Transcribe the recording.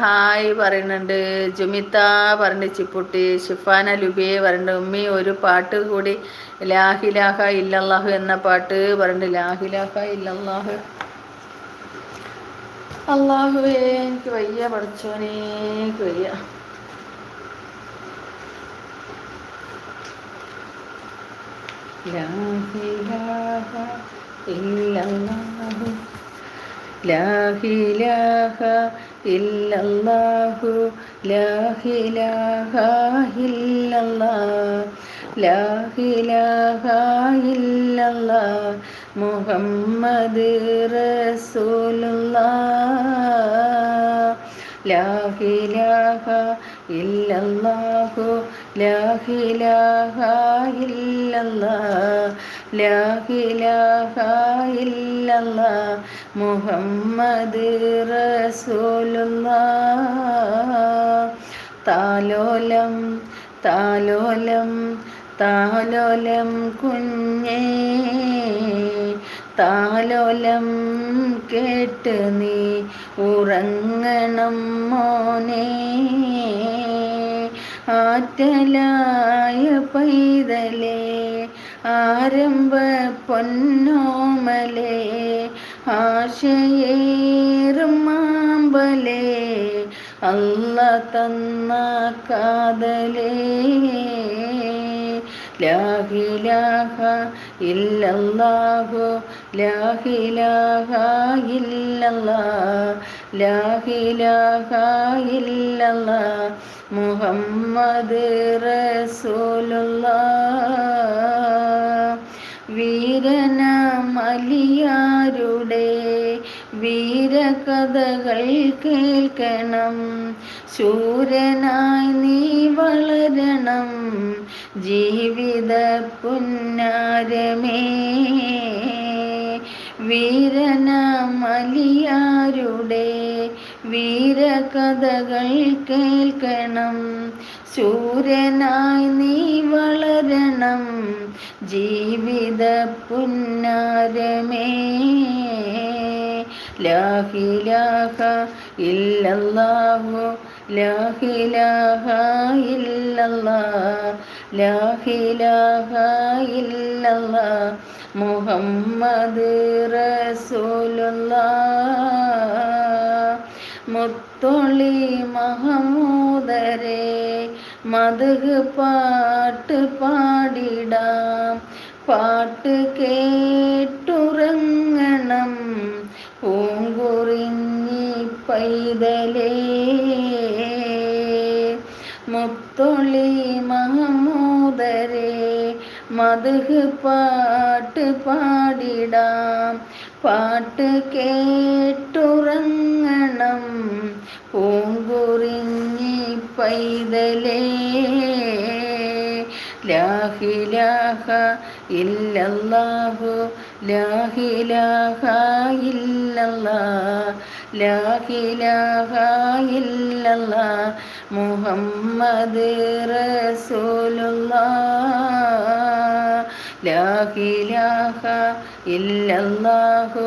Hi പറയുന്നുണ്ട്. ജുമിത്ത പറഞ്ഞ ചിപ്പുട്ടി ഷിഫാന ലുബിയെ പറയുന്നുണ്ട് ഉമ്മി ഒരു പാട്ട് കൂടി ലാഹിലാഹ ഇല്ലല്ലാഹു എന്ന പാട്ട് പറയുന്നുണ്ട് ലാഹിലാഹ ഇല്ലല്ലാഹു. അള്ളാഹുവേ എനിക്ക് വയ്യ പഠിച്ചോനേ എനിക്ക് വയ്യ. ലാഹിലാഹ ലാഹിലാഹ ഇല്ലല്ലാഹു ലാഹിലാഹ ഇല്ലല്ലാഹ് ലാഹിലാഹ ഇല്ലല്ലാഹ് മുഹമ്മദ് റസൂലുള്ളാഹ് ലാഹിലാഹ ഇല്ലല്ലാഹു ലാഹിലാഹ ഇല്ലല്ലാഹ് മുഹമ്മദ് റസൂലുന്ന താലോലം താലോലം താലോലം കുഞ്ഞേ. താലോലം കേട്ട് നീ ഉറങ്ങണം മോനെ. ആറ്റലായ പൈതലേ ആരംഭ പൊന്നോമലേ ആശയേറും മാമ്പലേ അല്ല തന്ന കാതലേ. ലാഹിലാഹ ഇല്ലല്ലാഹു ലാഹിലാഹ ഇല്ലല്ലാഹ് ലാഹിലാഹ ഇല്ലല്ലാഹ് മുഹമ്മദ് റസൂലുള്ളാഹ് മലിയാരുടെ വീരകഥകൾ കേൾക്കണം? ശൂരനായി നീ വളരണം. ജീവിത പുന്നാരമേ. വീരന മലിയാരുടെ വീരകഥകൾ കേൾക്കണം. ശൂരനായി നീ വളരണം. ജീവിത പുന്നാരമേ. ലാഹിലാഹ ഇല്ലല്ലാഹു ലാഹിലാഹ ഇല്ലല്ലാഹ് ലാഹിലാഹ ഇല്ലല്ലാഹ് മുഹമ്മദ് റസൂലുള്ളാഹ് മുത്തൊളി മഹമൂദരെ മധുഹ് പാട്ട് പാടിടാം പാട്ട് കേട്ടുറങ്ങണം. പൂങ്കുറിഞ്ഞി പൈതലേ മുത്തൊളി മഹമൂദരെ മധുഹ് പാട്ട് പാടിടാം. പാട്ട് കേട്ടുറങ്ങണം പൂങ്കുറിഞ്ഞി പൈതലേ ലാഹിലാഹ ഇല്ലല്ലാഹു ലാഹിലാഹ ഇല്ലല്ലാഹ് ലാഹിലാഹ ഇല്ലല്ലാഹ് മുഹമ്മദ് റസൂലുള്ളാഹ് ലാഹിലാഹ ഇല്ലല്ലാഹു